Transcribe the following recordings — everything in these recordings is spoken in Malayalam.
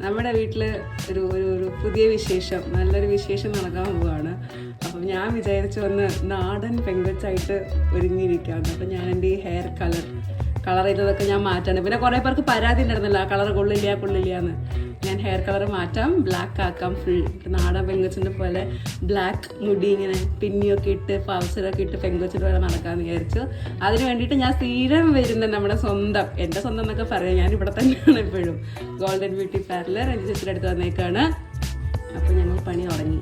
നമ്മുടെ വീട്ടിൽ ഒരു ഒരു ഒരു പുതിയ വിശേഷം നല്ലൊരു വിശേഷം നടക്കാൻ പോവുകയാണ് അപ്പം ഞാൻ വിചാരിച്ചു വന്ന് നാടൻ പെങ്കച്ചായിട്ട് ഒരുങ്ങിയിരിക്കുകയാണ് അപ്പം ഞാൻ എന്റെ ഈ ഹെയർ കളർ കളർ ചെയ്തതൊക്കെ ഞാൻ മാറ്റാണ്. പിന്നെ കുറേ പേർക്ക് പരാതി ഉണ്ടായിരുന്നല്ലോ കളർ കൊള്ളില്ല കൊള്ളില്ല എന്ന്. ഞാൻ ഹെയർ കളർ മാറ്റാം ബ്ലാക്ക് ആക്കാം ഫുൾ നാടൻ പെങ്കൊച്ചിന്റെ പോലെ ബ്ലാക്ക് മുടി ഇങ്ങനെ പിന്നിയൊക്കെ ഇട്ട് പൗസറൊക്കെ ഇട്ട് പെങ്കൊച്ചിന്റെ പോലെ നടക്കാമെന്ന് വിചാരിച്ചു. അതിന് വേണ്ടിയിട്ട് ഞാൻ സ്ഥിരം വരുന്ന നമ്മുടെ സ്വന്തം എന്റെ സ്വന്തം എന്നൊക്കെ പറയാം. ഞാൻ ഇവിടെ തന്നെയാണ് എപ്പോഴും. ഗോൾഡൻ ബ്യൂട്ടി പാർലർ എന്റെ ചേച്ചിയുടെ അടുത്ത് വന്നേക്കാണ്. അപ്പോൾ ഞങ്ങൾ പണി തുടങ്ങി.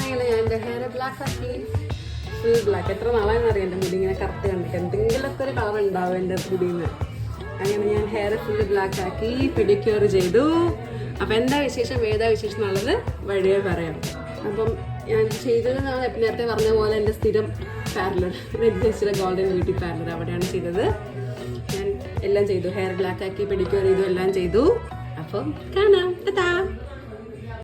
അങ്ങനെ ഞാൻ എന്റെ ഹെയർ ബ്ലാക്ക് ആക്കി ഫുൾ എത്ര നാളായെന്നറിയാം എന്റെ മുടി ഇങ്ങനെ കറുത്ത് കണ്ടിട്ട്? എന്തെങ്കിലുമൊക്കെ ഒരു കളർ ഉണ്ടാവും എന്റെ മുടിയിൽ അങ്ങനെ ഞാൻ ഹെയർ ഫുൾ ബ്ലാക്ക് ആക്കി പിടിക്യൂർ ചെയ്തു. അപ്പം എന്താ വിശേഷം? ഏതാ വിശേഷം എന്നുള്ളത് വഴിയെ പറയാം. അപ്പം ഞാൻ ചെയ്തത് ഞാൻ നേരത്തെ പറഞ്ഞ പോലെ എന്റെ സ്ഥിരം parlour register golden beauty parlour അവിടെയാണ് ചെയ്തത്. എല്ലാം ചെയ്തു. ഹെയർ ബ്ലാക്ക് ആക്കി പിടിക്കുക ചെയ്തു എല്ലാം ചെയ്തു. അപ്പം കാണാം.